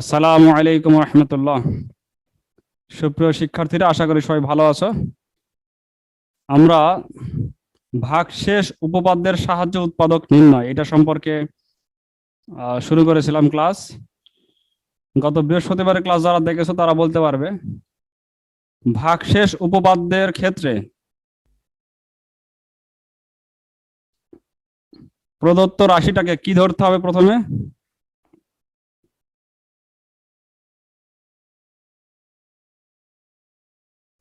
আসসালামু আলাইকুম রহমতুল্লাহ। সুপ্রিয় শিক্ষার্থীরা, আশা করি সবাই ভালো আছো। আমরা ভাগশেষ উপপাদ্যের সাহায্যে উৎপাদক নির্ণয়, এটা সম্পর্কে শুরু করেছিলাম ক্লাস। গত বৃহস্পতিবারের ক্লাস যারা দেখেছ, তারা বলতে পারবে। ভাগশেষ উপপাদ্যের ক্ষেত্রে প্রদত্ত রাশিটাকে কি ধরতে হবে প্রথমে?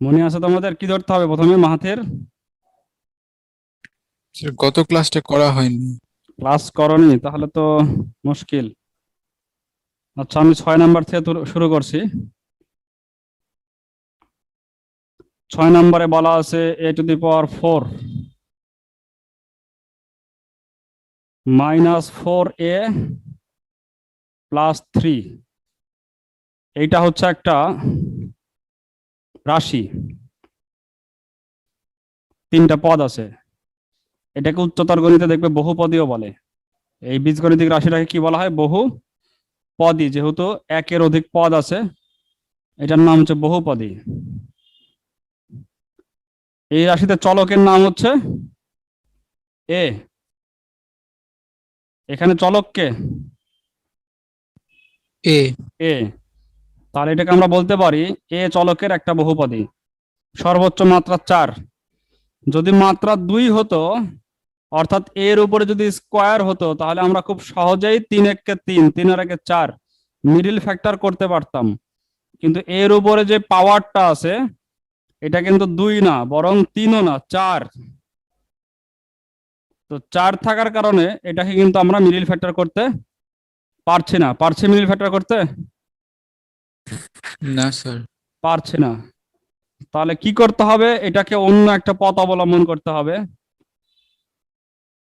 মনে আছে তোমাদের? কি ধরতে হবে প্রথমে স্যার, গত ক্লাসটা করা হয়নি। ক্লাস করনি তাহলে তো মুশকিল। আচ্ছা আমি ছয় নাম্বার থেকে শুরু করছি। ছয় নম্বরে বলা আছে a to the power four. Minus four a plus three. এইটা হচ্ছে একটা রাশি। তিনটা পদ আছে। এটাকে উচ্চতর গণিতে দেখবে বহুপদীও বলে। এই বীজগণিতিক রাশিটাকে কি বলা হয়? বহু পদী। যেহেতু একের অধিক পদ আছে এটার নাম হচ্ছে বহুপদী। এই রাশিতে চলকের নাম হচ্ছে এ। এখানে চলককে এ। এ। তাহলে এটাকে আমরা বলতে পারি এ চলকের একটা বহুপদী। সর্বোচ্চ মাত্রা চার। যদি মাত্রা দুই হতো, অর্থাৎ এর উপরে যদি স্কোয়ার হতো, তাহলে আমরা খুব সহজেই তিন এককে তিন তিন আর একে চার মিডিল ফ্যাক্টর করতে পারতাম। কিন্তু এর উপরে যে পাওয়ারটা আছে, এটা কিন্তু দুই না, বরং তিনও না, চার। তো চার থাকার কারণে এটাকে কিন্তু আমরা মিডিল ফ্যাক্টর করতে পারছি না। পারছি মিডিল ফ্যাক্টর করতে? না, স্যার। পারছে না। তাহলে কি করতে হবে? এটাকে অন্য একটা পথ অবলম্বন করতে হবে।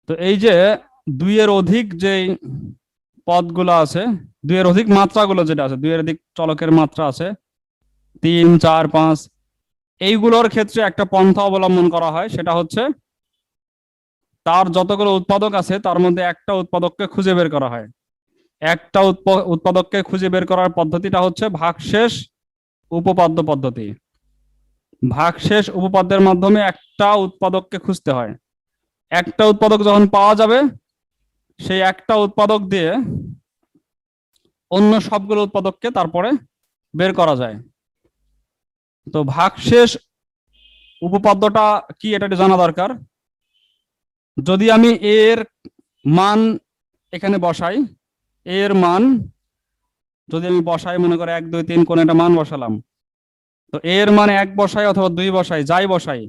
তো এই যে দুইয়ের অধিক যে পদগুলো আছে, দুইয়ের অধিক মাত্রাগুলো যেটা আছে, দুইয়ের অধিক চলকের মাত্রা আছে, তিন, চার, পাঁচ, এইগুলোর ক্ষেত্রে একটা পন্থা অবলম্বন করা হয়। সেটা হচ্ছে তার যতগুলো উৎপাদক আছে, তার মধ্যে একটা উৎপাদককে খুঁজে বের করা হয়। একটা উৎপ- উৎপাদককে খুঁজে বের করার পদ্ধতিটা হচ্ছে ভাগশেষ উপপাদ্য পদ্ধতি। ভাগশেষ উপপাদ্যের মাধ্যমে একটা উৎপাদককে খুঁজতে হয়। একটা উৎপাদক যখন পাওয়া যাবে, সেই একটা উৎপাদক দিয়ে অন্য সবগুলো উৎপাদককে তারপরে বের করা যায়। তো ভাগশেষ উপপাদ্যটা কি এটা জানা দরকার। যদি আমি এর মান এখানে বসাই এর মান, যদি আমি বসাই, মনে করে এক, দুই, তিন কোন একটা মান বসালাম, তো এর মান এক বসাই অথবা দুই বসাই, যাই বসাই,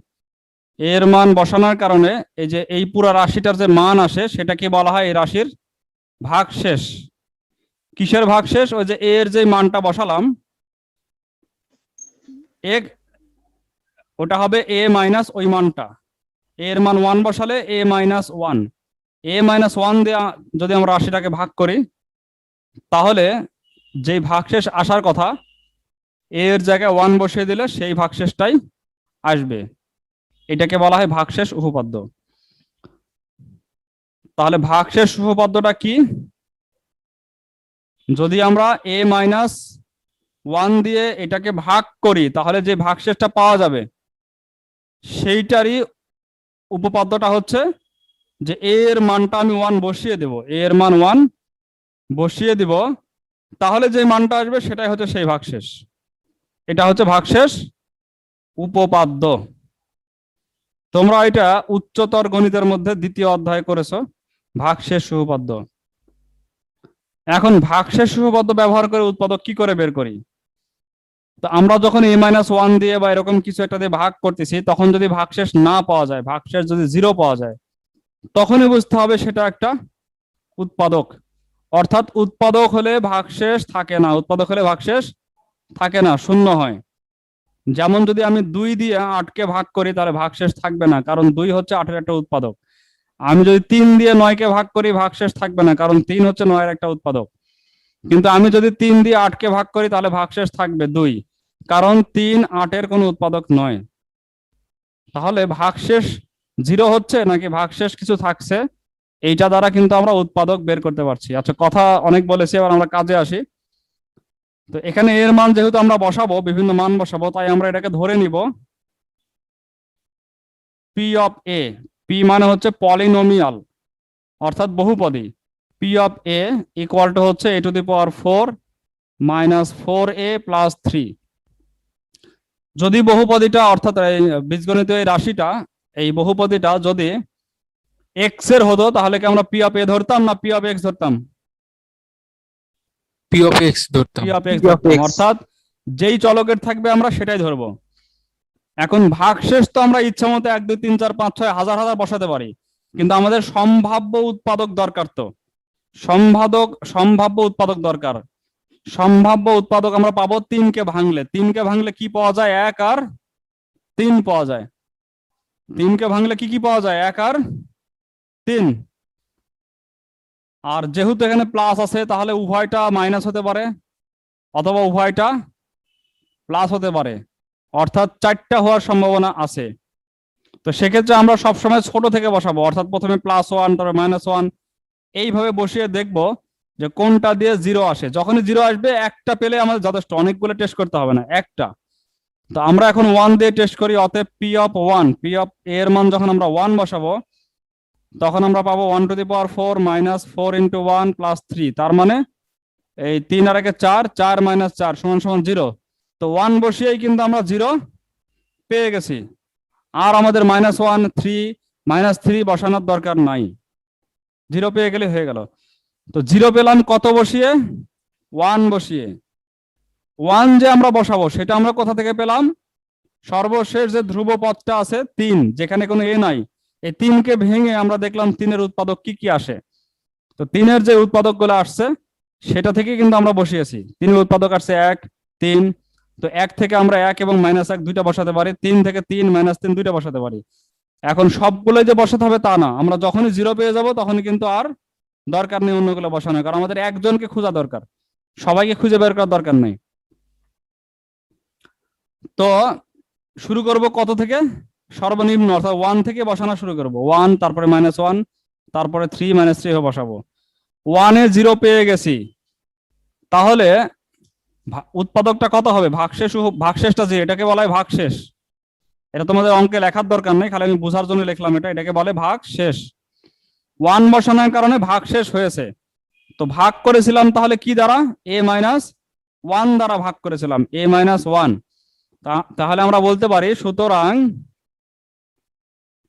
এর মান বসানোর কারণে এই যে এই পুরো রাশিটার যে মান আসে সেটাকে বলা হয়? এই রাশির ভাগ ভাগশেষ কিসের ভাগশেষ ওই যে এর যে মানটা বসালাম, এক, ওটা হবে এ মাইনাস ওই মানটা। এর মান ওয়ান বসালে a minus one. A minus one দিয়ে যদি আমরা রাশিটাকে ভাগ করি তাহলে যেই ভাগশেষ আসার কথা এর জায়গায় ওয়ান বসিয়ে দিলে সেই ভাগশেষটাই আসবে। এটাকে বলা হয় ভাগশেষ উপপাদ্য। তাহলে ভাগশেষ উপপাদ্যটা কি? যদি আমরা এ মাইনাস ওয়ান দিয়ে এটাকে ভাগ করি, তাহলে যে ভাগশেষটা পাওয়া যাবে, সেইটারই উপপাদ্যটা হচ্ছে যে এর মানটা আমি ওয়ান বসিয়ে দেব। এর মান ওয়ান বসিয়ে দিব। তাহলে যে মানটা আসবে সেটাই হচ্ছে সেই ভাগশেষ। এটা হচ্ছে ভাগশেষ উপপাদ্য। তোমরা এটা উচ্চতর গণিতের মধ্যে দ্বিতীয় অধ্যায় করেছ, ভাগশেষ উপপাদ্য এখন ভাগশেষ উপপাদ্য ব্যবহার করে উৎপাদক কি করে বের করি? তো আমরা যখন এ মাইনাস ওয়ান দিয়ে বা এরকম কিছু একটা দিয়ে ভাগ করতেছি, তখন যদি ভাগশেষ না পাওয়া যায়, ভাগশেষ যদি জিরো পাওয়া যায়, তখনই বুঝতে হবে সেটা একটা উৎপাদক। অর্থাৎ উৎপাদক হলে ভাগশেষ থাকে না, উৎপাদক হলে ভাগশেষ থাকে না, শূন্য হয়। যেমন যদি আমি দুই দিয়ে আটকে ভাগ করি, তাহলে ভাগশেষ থাকবে না, কারণ দুই হচ্ছে আটের একটা উৎপাদক। আমি যদি তিন দিয়ে নয়কে ভাগ করি, ভাগশেষ থাকবে না, কারণ তিন হচ্ছে নয়ের একটা উৎপাদক। কিন্তু আমি যদি তিন দিয়ে আটকে ভাগ করি, তাহলে ভাগশেষ থাকবে দুই, কারণ তিন আটের কোনো উৎপাদক নয়। তাহলে ভাগশেষ জিরো হচ্ছে নাকি ভাগশেষ কিছু থাকছে? এইটা দ্বারা কিন্তু আমরা উৎপাদক বের করতে পারছি। আচ্ছা কথা অনেক বলেছি, এবার আমরা কাজে আসি। তো এখানে এর মান যেহেতু আমরা বসাবো, বিভিন্ন মান বসাবো, তাই আমরা এটাকে ধরে নিব। পি অফ এ পি মানে হচ্ছে পলিনোমিয়াল অর্থাৎ বহুপদী। P of a equal to হচ্ছে a to the power four minus four a plus three যদি বহুপদীটা, অর্থাৎ বীজগণিত এই রাশিটা, এই বহুপদীটা যদি এক্সের হতো তাহলে কি আমরা পি অফ এ ধরতাম না পি অফ এক্স ধরতাম? পি অফ এক্স ধরতাম। পি অফ এক্স ধরতাম। অর্থাৎ যেই চলকের থাকবে আমরা সেটাই ধরবো। এখন ভাগশেষ তো আমরা ইচ্ছা মতো এক দুই তিন চার পাঁচ ছয় হাজার হাজার বসাতে পারি। কিন্তু আমাদের সম্ভাব্য উৎপাদক দরকার তো। সম্ভাদক সম্ভাব্য উৎপাদক দরকার। সম্ভাব্য উৎপাদক আমরা পাবো তিনকে ভাঙলে। তিনকে ভাঙলে কি পাওয়া যায়? এক আর তিন পাওয়া যায়। তিনকে ভাঙলে কি কি পাওয়া যায়? এক আর তিন। আর যেহেতু এখানে প্লাস আছে, তাহলে উভয়টা মাইনাস হতে পারে, অথবা উভয়টা প্লাস হতে পারে। অর্থাৎ চারটা হওয়ার সম্ভাবনা আছে। তো সেক্ষেত্রে আমরা সবসময় ছোট থেকে বসাবো। অর্থাৎ প্রথমে প্লাস ওয়ান তারপরে মাইনাস ওয়ান এইভাবে বসিয়ে দেখব যে কোনটা দিয়ে জিরো আসে। যখনই জিরো আসবে, একটা পেলে আমাদের যথেষ্ট। অনেকগুলো টেস্ট করতে হবে না, একটা। তো আমরা এখন ওয়ান দিয়ে টেস্ট করি, অতএব p of one p of এর মান যখন আমরা ওয়ান বসাবো তখন আমরা পাবো one to the power four minus four into one plus three তার মানে এই তিন আর একে চার চার মাইনাস চার, সমান সমান জিরো তো ওয়ান বসিয়েই কিন্তু আমরা জিরো পেয়ে গেছি। আর আমাদের minus one three minus three বসানোর দরকার নাই। জিরো পেয়ে গেলে হয়ে গেল। তো জিরো পেলাম কত বসিয়ে? ওয়ান বসিয়ে। ওয়ান যে আমরা বসাবো, সেটা আমরা কোথা থেকে পেলাম? সর্বশেষ যে ধ্রুব পথটা আছে, তিন, যেখানে কোনো এ নাই। এই তিনকে ভেঙে আমরা দেখলাম তিনের উৎপাদক কি কি আসে। তো তিনের যে উৎপাদকগুলো আসছে, সেটা থেকে কিন্তু আমরা বসিয়েছি। তিনের উৎপাদক আসছে এক, তিন। তো এক থেকে আমরা এক এবং মাইনাস এক দুইটা বসাতে পারি। তিন থেকে তিন মাইনাস তিন দুইটা বসাতে পারি। এখন সবগুলো যে বসাতে হবে তা না। আমরা যখনই জিরো পেয়ে যাব, তখনই কিন্তু আর দরকার নেই অন্যগুলো বসানো কারণ আমাদের একজনকে খোঁজা দরকার। সবাইকে খুঁজে বের করার দরকার নেই। তো শুরু করব কত থেকে? সর্বনিম্ন অর্থাৎ ওয়ান থেকে বসানো শুরু করব। ওয়ান তারপরে মাইনাস ওয়ান তারপরে থ্রি মাইনাস থ্রি বসাবো। ওয়ানে জিরো পেয়ে গেছি। তাহলে উৎপাদকটা কত হবে? ভাগশেষ ভাগশেষটা যে, এটাকে বলা হয় ভাগশেষ। এটা তোমাদের অঙ্কে লেখার দরকার নেই, খালি আমি বোঝার জন্য লিখলাম এটা। এটাকে বলে ভাগ শেষ ওয়ান বসানোর কারণে ভাগ শেষ হয়েছে। তো ভাগ করেছিলাম তাহলে কি দ্বারা? এ মাইনাস ওয়ান দ্বারা ভাগ করেছিলাম। এ মাইনাস ওয়ান তাহলে আমরা বলতে পারি, সুতরাং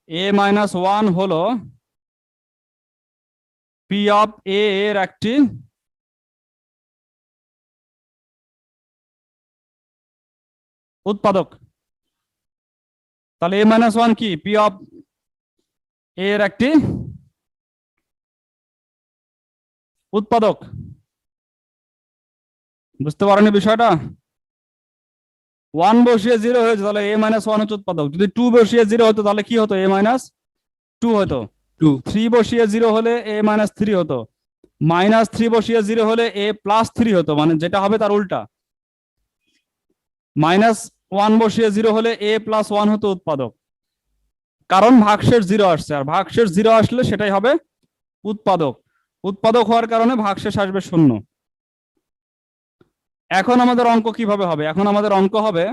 এ মাইনাস ওয়ান হলো পি অফ এ এর একটি উৎপাদক। তাহলে এ মাইনাস ওয়ান কি? পি অফ এর একটি উৎপাদক। বুঝতে পারেনি বিষয়টা? ওয়ান বসিয়ে জিরো হয়েছে তাহলে এ মাইনাস ওয়ান হচ্ছে উৎপাদক। যদি টু বসিয়ে জিরো হতো তাহলে কি হতো? এ মাইনাস টু হতো। টু থ্রি বসিয়ে জিরো হলে এ মাইনাস থ্রি হতো। মাইনাস থ্রি বসিয়ে জিরো হলে এ প্লাস থ্রি হতো মানে যেটা হবে তার উল্টা। মাইনাস ওয়ান বসিয়ে জিরো হলে এ প্লাস ওয়ান হতো উৎপাদক। কারণ ভাগশেষ জিরো আসছে আর ভাগশেষ জিরো আসলে সেটাই হবে উৎপাদক। উৎপাদক হওয়ার কারণে ভাগশেষ আসবে শূন্য। এখন আমাদের অঙ্ক কীভাবে হবে? এখন আমাদের অঙ্ক হবে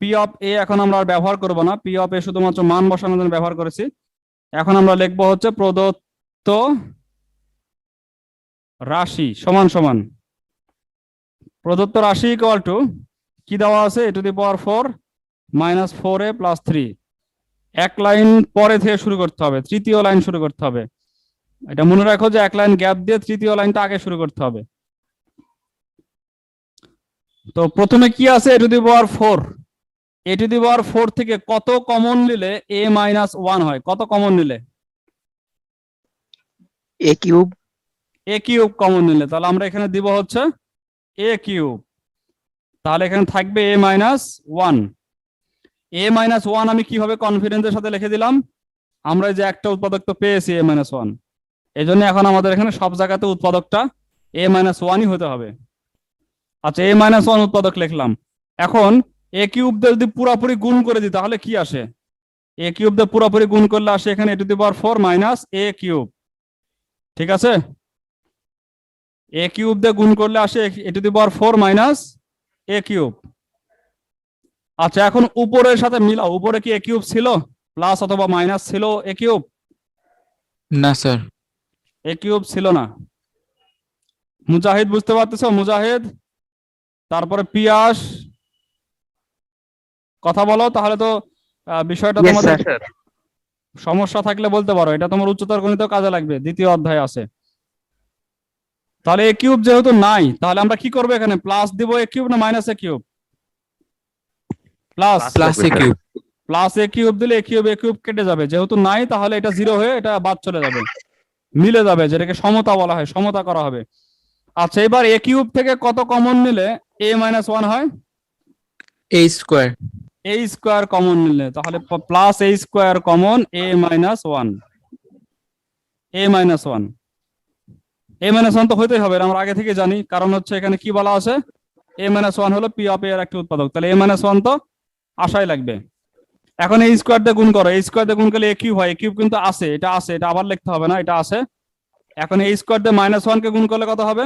পি অফ এ এখন আমরা আর ব্যবহার করব না। পি অফ এ শুধুমাত্র মান বসানোর জন্য ব্যবহার করেছি। এখন আমরা লিখব হচ্ছে প্রদত্ত রাশি সমান সমান। প্রদত্ত রাশি ইকুয়াল টু কি দেওয়া আছে? A to the power four minus four a plus three এক লাইন পরে থেকে শুরু করতে হবে। তৃতীয় লাইন শুরু করতে হবে। এটা মনে রাখো যে এক লাইন গ্যাপ দিয়ে তৃতীয় লাইনটা আগে শুরু করতে হবে। তো প্রথমে কি আছে? A to the power four a to the power four থেকে কত কমন নিলে এ মাইনাস ওয়ান হয়? কত কমন নিলে? A cube a cube common নিলে। তাহলে আমরা এখানে দিব হচ্ছে এ কিউব তাহলে এখানে থাকবে a minus one a minus one আমি কীভাবে কনফিডেন্সের সাথে লিখে দিলাম? আমরা যে একটা উৎপাদক তো পেয়েছি এ মাইনাস ওয়ান এই জন্য এখন আমাদের এখানে সব জায়গাতে উৎপাদকটা এ মাইনাস ওয়ানই হতে হবে। আচ্ছা এ মাইনাস ওয়ান উৎপাদক লিখলাম। এখন এ কিউব দিয়ে যদি পুরোপুরি গুণ করে দিই তাহলে কি আসে? এ কিউব দিয়ে পুরোপুরি গুণ করলে আসে এখানে a to the power four minus a cube ঠিক আছে? এ কিউব দিয়ে গুণ করলে আসে a to the power four minus a cube আচ্ছা এখন উপরের সাথে মিলা উপরে কি এ কিউব ছিল? প্লাস অথবা মাইনাস ছিল এ কিউব না স্যার এ কিউব ছিল না। মুজাহিদ বুঝতে পারতেছো? মুজাহিদ? তারপরে পিয়াস। কথা বলো তাহলে তো বিষয়টা তোমাদের সমস্যা থাকলে বলতে পারো এটা তোমার উচ্চতর গণিত কাজে লাগবে দ্বিতীয় অধ্যায় আছে। তাহলে এ কিউব যেহেতু নাই তাহলে আমরা কি করব এখানে? প্লাস দিব এ কিউব না minus a cube plus plus a cube plus a cube দিলে এ কিউব এ কিউব কেটে যাবে। যেহেতু নাই তাহলে এটা জিরো হয়ে এটা বাদ চলে যাবে। মিলে যাবে যেটাকে সমতা বলা হয় সমতা করা হবে। আচ্ছা এবার এ কিউব থেকে কত কমন নিলে? এ মাইনাস ওয়ান হয়? A square a square common নিলে তাহলে plus a square common a minus one a minus one a minus one তো হইতেই হবে আমরা আগে থেকে জানি। কারণ হচ্ছে এখানে কি বলা আছে? এ মাইনাস ওয়ান হলো পি অফ এর একটি উৎপাদক। তাহলে এ মাইনাস ওয়ান তো আশাই লাগবে। এখন এই স্কোয়ার দিয়ে গুণ করো। এই স্কোয়ার দিয়ে গুণ করলে এ কিউব হয়। এ কিউব কিন্তু আছে এটা আছে এটা আবার লিখতে হবে না এটা আছে। এখন এই স্কোয়ার দিয়ে মাইনাস ওয়ান কে গুণ করলে কত হবে?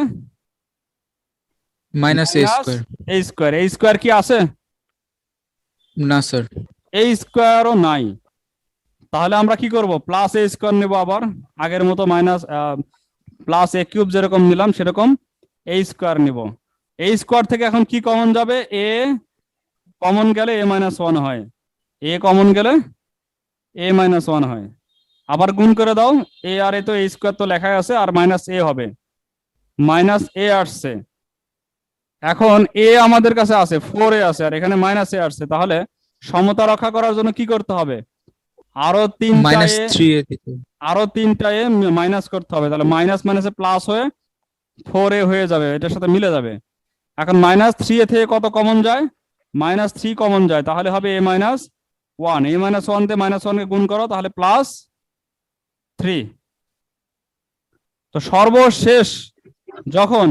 মাইনাস এ স্কোয়ার এই স্কোয়ার এই স্কোয়ার কি আছে? না স্যার এই স্কোয়ারও নাই। তাহলে আমরা কি করব? প্লাস এ স্কোয়ার নেব আবার। আগের মতো মাইনাস প্লাস এ কিউব যেরকম নিলাম সেরকম এ স্কোয়ার নিব। এই স্কোয়ার থেকে এখন কি কমন যাবে? এ কমন গেলে এ মাইনাস ওয়ান হয়। এ কমন গেলে এ মাইনাস ওয়ান হয়। আবার গুণ করে দাও। এ আর এ তো এ স্কোয়ার তো লেখাই আছে আর মাইনাস এ হবে। মাইনাস এ আসছে। এখন এ আমাদের কাছে আছে ফোর এ আছে আর এখানে মাইনাস এ আসছে তাহলে সমতা রক্ষা করার জন্য কি করতে হবে? আরও তিনটা মাইনাস থ্রি এ আরও তিনটা এ মাইনাস করতে হবে তাহলে মাইনাস মাইনাসে প্লাস হয়ে ফোর এ হয়ে যাবে এটার সাথে মিলে যাবে। এখন মাইনাস থ্রি এ থেকে কত কমন যায়? মাইনাস থ্রি কমন যায় তাহলে হবে a minus one a minus one দিয়ে মাইনাস ওয়ানকে গুণ করো তাহলে প্লাস থ্রি তো সর্বশেষ যখন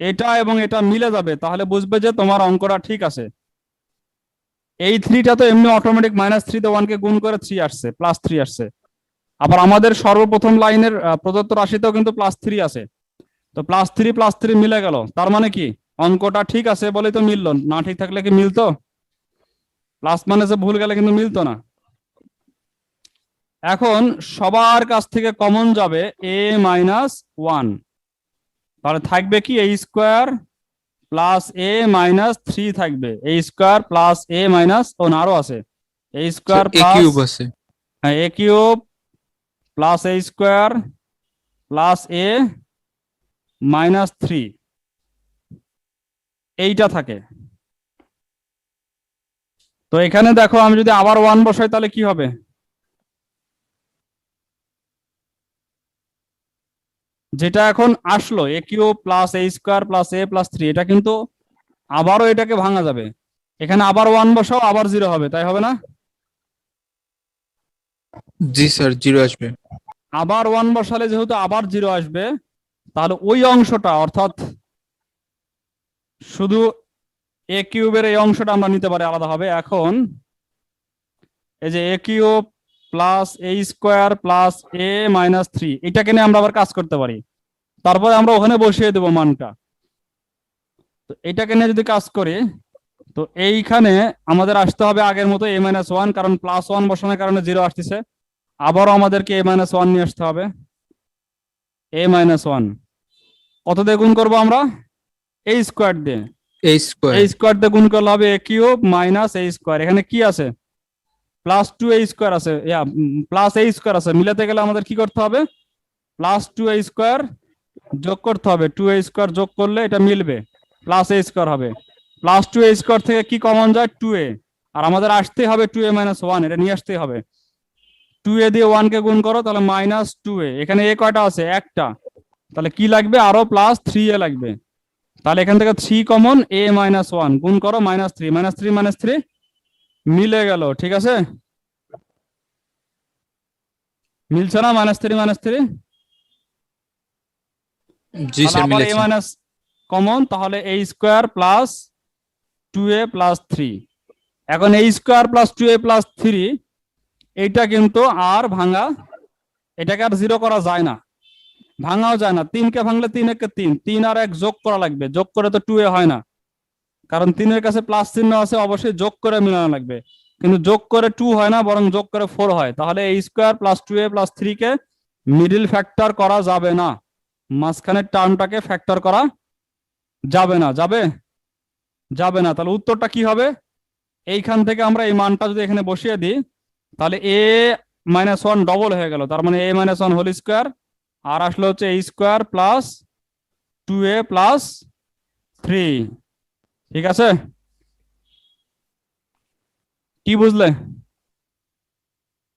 এটা এবং এটা মিলে যাবে, তাহলে বুঝবে যে তোমার অঙ্কটা ঠিক আছে। এই থ্রিটা তো এমনি অটোমেটিক মাইনাস থ্রি তে ওয়ানকে গুণ করে থ্রি আসছে প্লাস থ্রি আসছে। আবার আমাদের সর্বপ্রথম লাইনের প্রদত্ত রাশিতেও কিন্তু প্লাস থ্রি আছে। তো প্লাস থ্রি প্লাস থ্রি মিলে গেল, তার মানে কি? অঙ্কটা ঠিক আছে বলেই তো মিললো, না ঠিক থাকলে কি মিলতো? প্লাস মানে যে ভুল গেলে কিন্তু মিলতো না। এখন সবার কাছ থেকে কমন যাবে এ মাইনাস ওয়ান তাহলে থাকবে কি? A square plus a minus three থাকবে। A square plus a minus ও আরও আছে। এ স্কোয়ার কিউব আছে। হ্যাঁ a cube plus a square plus a minus three এইটা থাকে। তো এখানে দেখো আমি যদি আবার ওয়ান বসাই তাহলে কি হবে? যেটা এখন আসলো a cube plus a square plus a plus three এটা কিন্তু আবারও এটাকে ভাঙা যাবে। এখানে আবার ওয়ান বসাও আবার জিরো হবে তাই হবে না? জি স্যার জিরো আসবে। আবার ওয়ান বসালে যেহেতু আবার জিরো আসবে তাহলে ওই অংশটা অর্থাৎ শুধু এ কিউবের এই অংশটা আমরা নিতে পারি আলাদাভাবে এখন এই যে a cube plus a square plus a minus three এটাকে নিয়ে আমরা আবার কাজ করতে পারি। তারপরে আমরা ওখানে বসিয়ে দেবো মানটা। তো এটাকে নিয়ে যদি কাজ করি তো এইখানে আমাদের আসতে হবে আগের মতো এ মাইনাস ওয়ান কারণ প্লাস ওয়ান বসানোর কারণে জিরো আসতেছে। আবারও আমাদেরকে এ মাইনাস ওয়ান নিয়ে আসতে হবে। এ মাইনাস ওয়ান কত দিয়ে গুণ করব আমরা? এ স্কোয়ার দিয়ে। এ স্কোয়ার দিয়ে গুণ করলে হবে a cube minus a square এখানে কি আছে? প্লাস টু এ স্কোয়ার আছে। প্লাস এ স্কোয়ার আছে। মিলাতে গেলে আমাদের কি করতে হবে? প্লাস টু এ স্কোয়ার যোগ করতে হবে। টু এ স্কোয়ার যোগ করলে এটা মিলবে। প্লাস এ স্কোয়ার হবে। প্লাস টু এ স্কোয়ার থেকে কি কমন যায়? টু এ আর আমাদের আসতেই হবে টু এ মাইনাস ওয়ান এটা নিয়ে আসতেই হবে। টু এ দিয়ে ওয়ান কে গুণ করো, তাহলে মাইনাস টু এ এখানে এ কয়টা আছে? একটা। তাহলে কি লাগবে? আরও প্লাস থ্রি এ লাগবে। তাহলে এখান থেকে three common a minus one গুণ করো minus three minus three minus three মিলে গেল ঠিক আছে? মিলছে না মাইনাস থ্রি মাইনাস থ্রি জি স্যার মিলেছে। মাইনাস কমন তাহলে a square plus two a plus three এখন a square plus two a plus three এইটা কিন্তু আর ভাঙা এটাকে আর জিরো করা যায় না। ভাঙাও যায় না। তিনকে ভাঙলে তিন একে তিন। তিন আর এক যোগ করা লাগবে। যোগ করে তো টু এ হয় না। কারণ তিনের কাছে প্লাস চিহ্ন আছে, অবশ্যই যোগ করে মিলানো লাগবে। কিন্তু যোগ করে টু হয় না, বরং যোগ করে ফোর হয়। তাহলে এই square plus two a plus three K middle factor করা যাবে না। মাঝখানের টার্মটাকে ফ্যাক্টর করা যাবে না। যাবে? যাবে না। তাহলে উত্তরটা কি হবে? এইখান থেকে আমরা এই মানটা যদি এখানে বসিয়ে দিই, তাহলে এ মাইনাস ওয়ান ডবল হয়ে গেল। তার মানে a minus one whole square আর আসলে হচ্ছে a square plus two a plus three ঠিক আছে? কি বুঝলে?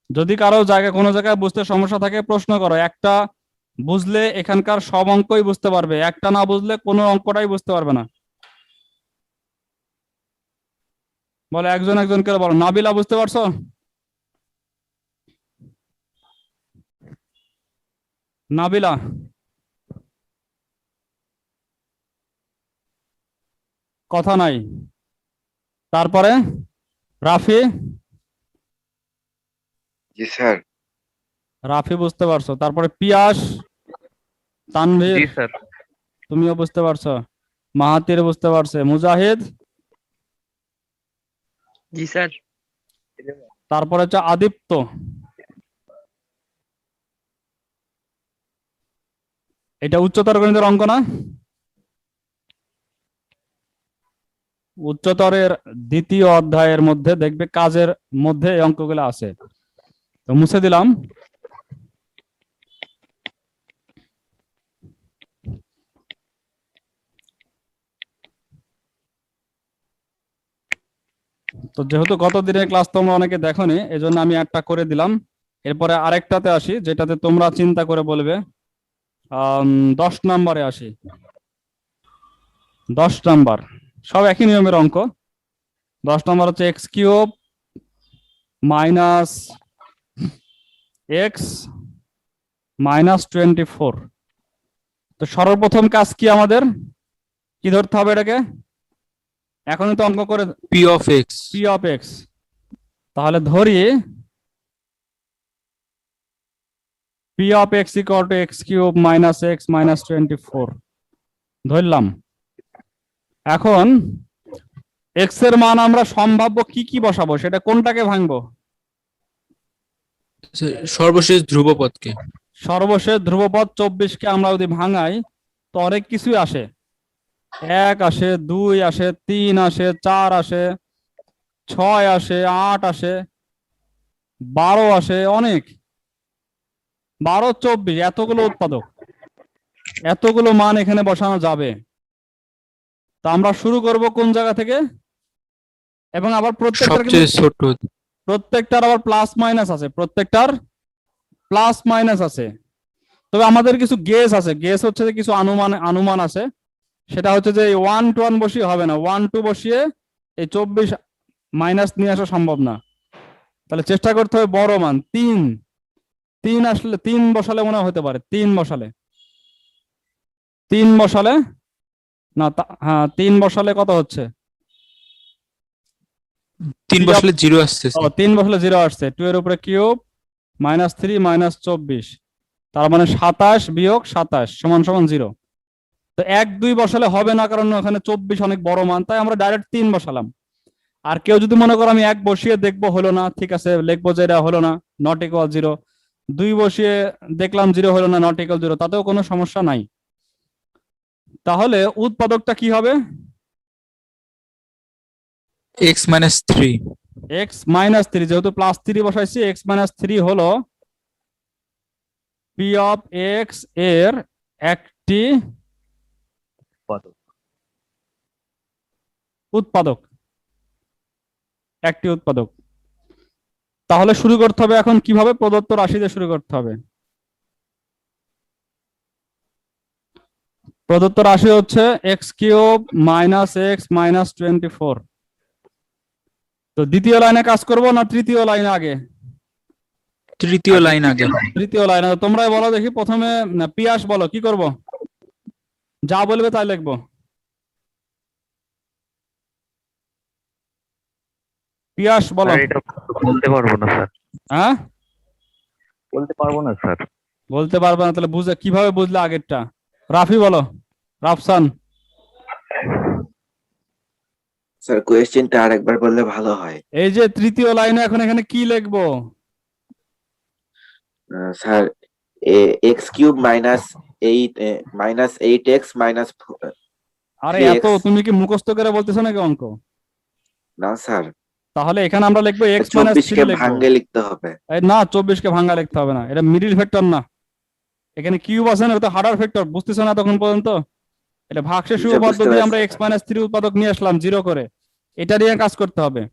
যদি কারও জায়গায়, কোনো জায়গায় বুঝতে সমস্যা থাকে, প্রশ্ন করো। একটা বুঝলে এখানকার সব অঙ্কই বুঝতে পারবে। একটা না বুঝলে কোনো অঙ্কটাই বুঝতে পারবে না। বলে, একজন একজন একজনকে বলো। নাবিলা, বুঝতে পারছ? নাবিলা কথা নাই। তারপরে রাফি? জি স্যার। রাফি বুঝতে পারছ। তারপরে পিয়াস? তানভীর? জি স্যার। তুমিও বুঝতে পারছ। মাহাতির বুঝতে পারছে। মুজাহিদ? জি স্যার। তারপরে হচ্ছে আদিত্য। এটা উচ্চতর গণিতের অঙ্ক না? উচ্চতরের দ্বিতীয় অধ্যায়ের মধ্যে দেখবে কাজের মধ্যে এই অঙ্কগুলো আছে। তো মুছে দিলাম। তো যেহেতু গত দিনের ক্লাস তোমরা অনেকে দেখোনি এই জন্য আমি একটা করে দিলাম। এরপরে আরেকটাতে আসি যেটাতে তোমরা চিন্তা করে বলবে আম, দশ নম্বরে আসি। দশ নাম্বার। সব একই নিয়মের অঙ্ক। দশ নম্বর হচ্ছে x cube minus x minus twenty four. তো সর্বপ্রথম কাজ কি আমাদের? কি ধরতে হবে এটাকে? এখনই তো অঙ্ক করে p of x p of x তাহলে ধরি p of x equal to x cube minus x minus twenty four ধরলাম। এখন এক্সের মান আমরা সম্ভাব্য কি কি বসাবো? সেটা কোনটাকে ভাঙবো? সর্বশেষ ধ্রুবপদকে। সর্বশেষ ধ্রুবপদ চব্বিশকে আমরা যদি ভাঙাই তো অনেক কিছুই আসে। এক আসে দুই আসে তিন আসে চার আসে ছয় আসে আট আসে বারো আসে অনেক। বারো চব্বিশ এতগুলো উৎপাদক। এতগুলো মান এখানে বসানো যাবে। তো আমরা শুরু করব কোন জায়গা থেকে? এবং আবার প্রত্যেকটার ছোট। প্রত্যেকটার আবার প্লাস মাইনাস আছে প্রত্যেকটার প্লাস মাইনাস আছে। তবে আমাদের কিছু গেস আছে। গেস হচ্ছে যে কিছু অনুমান অনুমান আছে। সেটা হচ্ছে যে ওয়ান টু ওয়ান বসিয়ে হবে না। ওয়ান টু বসিয়ে এই চব্বিশ মাইনাস নিয়ে আসা সম্ভব না। তাহলে চেষ্টা করতে হবে বড় মান। তিন। তিন আসলে তিন বসালে মনে হতে পারে। তিন বসালে। তিন বসালে না হ্যাঁ তিন বসালে কত হচ্ছে? তিন বসলে জিরো আসতেছে ও তিন বসলে জিরো আসছে। টু এর উপরে কিউব মাইনাস থ্রি মাইনাস চব্বিশ। তার মানে সাতাশ বিয়োগ সাতাশ সমান সমান জিরো তো এক দুই বসালে হবে না কারণ ওখানে চব্বিশ অনেক বড় মান তাই আমরা ডাইরেক্ট তিন বসালাম। আর কেউ যদি মনে করো আমি এক বসিয়ে দেখব হলো না ঠিক আছে লিখব যে এটা হলো না নট ইকুয়াল জিরো দুই বসিয়ে দেখলাম জিরো হলো না নট ইকুয়াল জিরো তাতেও কোনো সমস্যা নাই। তাহলে উৎপাদকটা কি হবে? X minus three x minus three যেহেতু প্লাস থ্রি বসাইছি এক্স মাইনাস থ্রি হলো পি অফ এক্সের একটি উৎপাদক। একটি উৎপাদক। তাহলে শুরু করতে হবে এখন কীভাবে? প্রদত্ত রাশি দিয়ে শুরু করতে হবে। প্রদত্ত রাশি হচ্ছে x cube minus x minus twenty four. তো দ্বিতীয় লাইনে কাজ করব না তৃতীয় লাইনে আগে? তৃতীয় লাইন আগে। তৃতীয় লাইনে তোমরাই বলো দেখি প্রথমে পিয়াস বলো কি করব? যা বলবে তাই লিখব। পিয়াস বলো। এটা বলতে পারব না স্যার। হ্যাঁ? বলতে পারব না স্যার। বলতে পারবে না তাহলে বুঝে কীভাবে বুঝলে আগেরটা? রাফি বলো। রাফসান। স্যার কোয়েশ্চেনটা আরেকবার বললে ভালো হয়। এই যে তৃতীয় লাইনে এখন এখানে কি লিখব? Sir x cube minus eight minus eight x minus আরে এত তুমি কি মুখস্থ করে বলতেছো নাকি অঙ্ক? না স্যার তাহলে এখানে আমরা লিখব এক্স মাইনাস চব্বিশ থ্রি ভাঙ্গে লিখতে হবে। না চব্বিশ কে ভাঙ্গা লিখতে হবে না। এটা মিডিল ফ্যাক্টর না। এখানে কিউব আছে না ওটা হার্ডার ফ্যাক্টর বুঝতেছো না তখন পর্যন্ত? এটা ভাগশেষ উপপাদ্য দিয়ে আমরা এক্স মাইনাস থ্রি উৎপাদক নিয়ে আসলাম জিরো করে। এটা নিয়ে কাজ করতে হবে।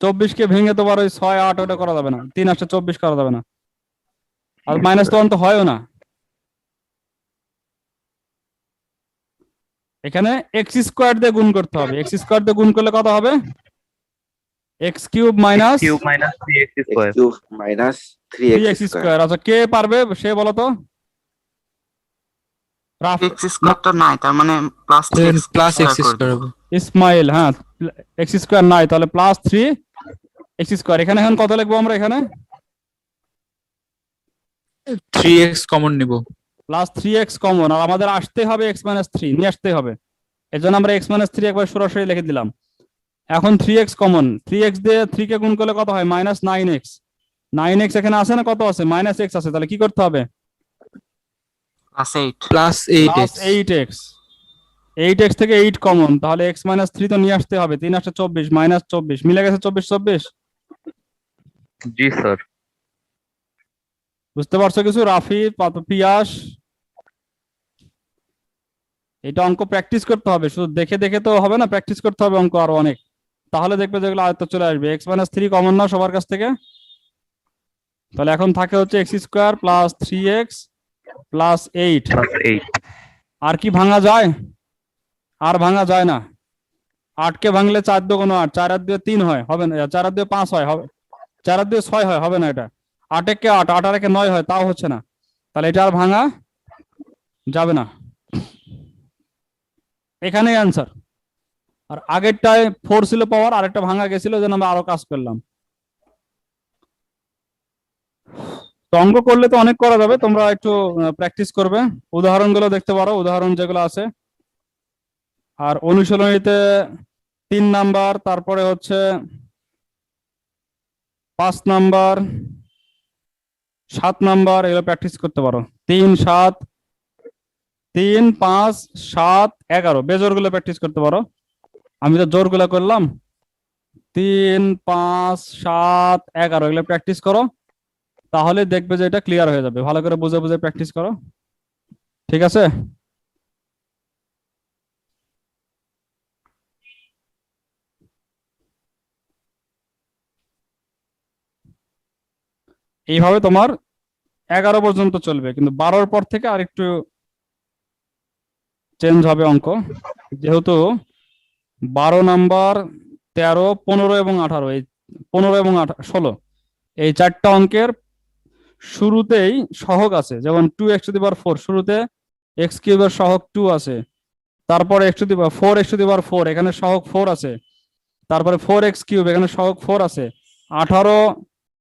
চব্বিশ কে ভেঙে তোমার ওই ছয় আট ওটা করা যাবে না। তিন আসতে চব্বিশ করা যাবে না। আর মাইনাস তো অন্ত হয়ও না। এখানে এক্স স্কোয়ার দিয়ে গুণ করতে হবে। এক্স স্কোয়ার দিয়ে গুণ করলে কত হবে? X cube minus cube minus three x square minus three x square আচ্ছা কে পারবে? সে বলো তো। এক্স স্কোয়ারটা নাই তার মানে প্লাস প্লাস এক্স স্কোয়ার হবে ইসমাইল হ্যাঁ এক্স স্কোয়ার নাই তাহলে প্লাস থ্রি এক্স স্কোয়ার এখানে এখন কত লিখব আমরা এখানে? থ্রি এক্স কমন নিব। প্লাস থ্রি এক্স কমন আর আমাদের আসতে হবে এক্স মাইনাস থ্রি নিয়ে আসতে হবে। এর জন্য আমরা এক্স মাইনাস থ্রি একবার সরাসরি লিখে দিলাম। এখন three x common three x দিয়ে থ্রি কে গুণ করলে কত হয়? Minus nine x nine x এখানে আছে না কত আছে? মাইনাস এক্স আছে তাহলে কি করতে হবে? Plus eight plus eight plus x eight x eight x থেকে এইট কমন তাহলে এক্স মাইনাস থ্রি তো নিয়ে আসতে হবে। তিন আসতে চব্বিশ মাইনাস চব্বিশ। মিলে গেছে চব্বিশ চব্বিশ? জি স্যার বুঝতে পারছ কিছু? রাফি পিয়াস। এটা অঙ্ক প্র্যাকটিস করতে হবে। শুধু দেখে দেখে তো হবে না প্র্যাকটিস করতে হবে অঙ্ক আরও অনেক। তাহলে দেখবে যেগুলো আয়ত্ত চলে আসবে। এক্স মাইনাস থ্রি কমন না সবার কাছ থেকে? তাহলে এখন থাকে হচ্ছে x square plus three x plus eight আর কি ভাঙা যায়? আর ভাঙা যায় না। আটকে ভাঙলে চার দো কোনো আট চার আর দিয়ে তিন হয় হবে না চার আর দিয়ে পাঁচ হয় হবে চার আর দিয়ে ছয় হয় হবে না এটা। আট একে আট আট আর একে নয় হয় তাও হচ্ছে না। তাহলে এটা আর ভাঙা যাবে না। এখানেই অ্যান্সার আর আগেরটায় ফোর ছিল পাওয়ার আরেকটা ভাঙা গেছিল যেন আমরা আরও কাজ করলাম। তো অঙ্ক করলে তো অনেক করা যাবে, তোমরা একটু প্র্যাকটিস করবে। উদাহরণগুলো দেখতে পারো, উদাহরণ যেগুলো আছে। আর অনুশীলনীতে তিন নাম্বার, তারপরে হচ্ছে পাঁচ নাম্বার, সাত নাম্বার, এগুলো প্র্যাকটিস করতে পারো। তিন, সাত, তিন, পাঁচ, সাত, এগারো বেজোরগুলো প্র্যাকটিস করতে পারো। আমি তো জোরগুলো করলাম। তিন, পাঁচ, সাত, এগারো, এগুলো প্র্যাকটিস করো। তাহলে দেখবে যে এটা ক্লিয়ার হয়ে যাবে। ভালো করে বুঝে বুঝে প্র্যাকটিস করো। ঠিক আছে? এইভাবে তোমার এগারো পর্যন্ত চলবে, কিন্তু বারোর পর থেকে আরেকটু চেঞ্জ হবে অঙ্ক। যেহেতু বারো নাম্বার তেরো, পনেরো এবং আঠারো, এই পনেরো এবং ষোলো, এই চারটা অঙ্কের শুরুতেই সহগ আছে, যেমন two x to the power four শুরুতে এক্স কিউবের সহগ টু আছে, তারপরে x to the power four x to the power four এখানে সহগ ফোর আছে, তারপরে ফোর এক্স কিউব এখানে সহগ ফোর আছে, আঠারো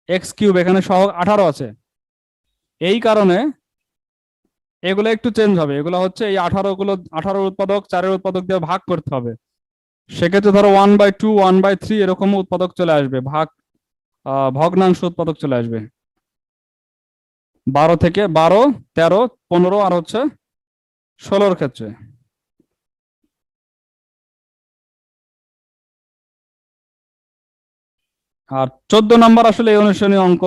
এক্স কিউব এখানে সহগ আঠারো আছে। এই কারণে এগুলো একটু চেঞ্জ হবে, এগুলো হচ্ছে এই আঠারো গুলো আঠারো উৎপাদক, চারের উৎপাদক দিয়ে ভাগ করতে হবে। সেক্ষেত্রে ধরো one by two one by three এরকম উৎপাদক চলে আসবে, ভাগ ভগ্নাংশ উৎপাদক চলে আসবে। বারো থেকে বারো, তেরো, পনেরো আর হচ্ছে ষোলোর ক্ষেত্রে। আর চোদ্দ নাম্বার আসলে এই অনুশীলনী অঙ্ক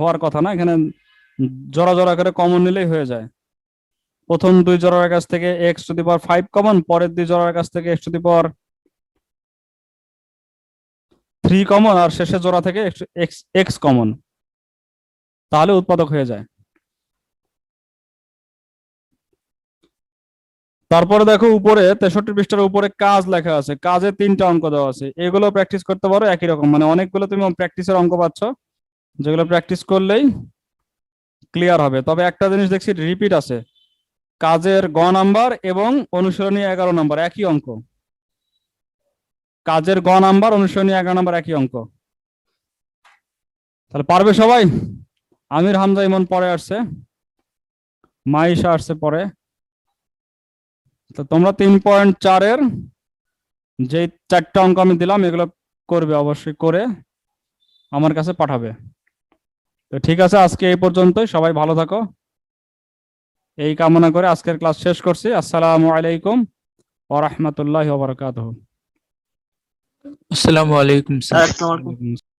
হওয়ার কথা না, এখানে জোড়া জোড়া করে কমন নিলেই হয়ে যায়। প্রথম দুই জোড়ার কাছ থেকে x to the power five common পরের দুই জোড়ার কাছ থেকে x to the power three common আর শেষের জোড়া থেকে এক্স এক্স কমন তাহলে উৎপাদক হয়ে যায়। তারপরে দেখো উপরে, তেষট্টি পৃষ্ঠার উপরে কাজ লেখা আছে। কাজে তিনটা অঙ্ক দেওয়া আছে। এগুলো প্র্যাকটিস করতে পারো একই রকম। মানে অনেকগুলো তুমি প্র্যাকটিসের অঙ্ক পাচ্ছ। যেগুলো প্র্যাকটিস করলেই ক্লিয়ার হবে। তবে একটা জিনিস দেখছি রিপিট আছে। কাজের গ নাম্বার এবং অনুসরণী এগারো নাম্বার, একই অঙ্ক। কাজের গ নাম্বার অনুসরণী এগারো নাম্বার, একই অঙ্ক। তাহলে পারবে সবাই? আমির হামজা ইমন পরে আসছে। মাইশা আসছে পরে। তো তোমরা তিন পয়েন্ট চারের যে চারটা অঙ্ক আমি দিলাম এগুলো করবে অবশ্যই করে আমার কাছে পাঠাবে। তো ঠিক আছে আজকে এই পর্যন্তই। সবাই ভালো থাকো। এই কামনা করে আজকের ক্লাস শেষ করছি। আসসালামু আলাইকুম ওয়া রাহমাতুল্লাহি ওয়া বারাকাতুহু। আসসালামু আলাইকুম স্যার। আসসালামু আলাইকুম।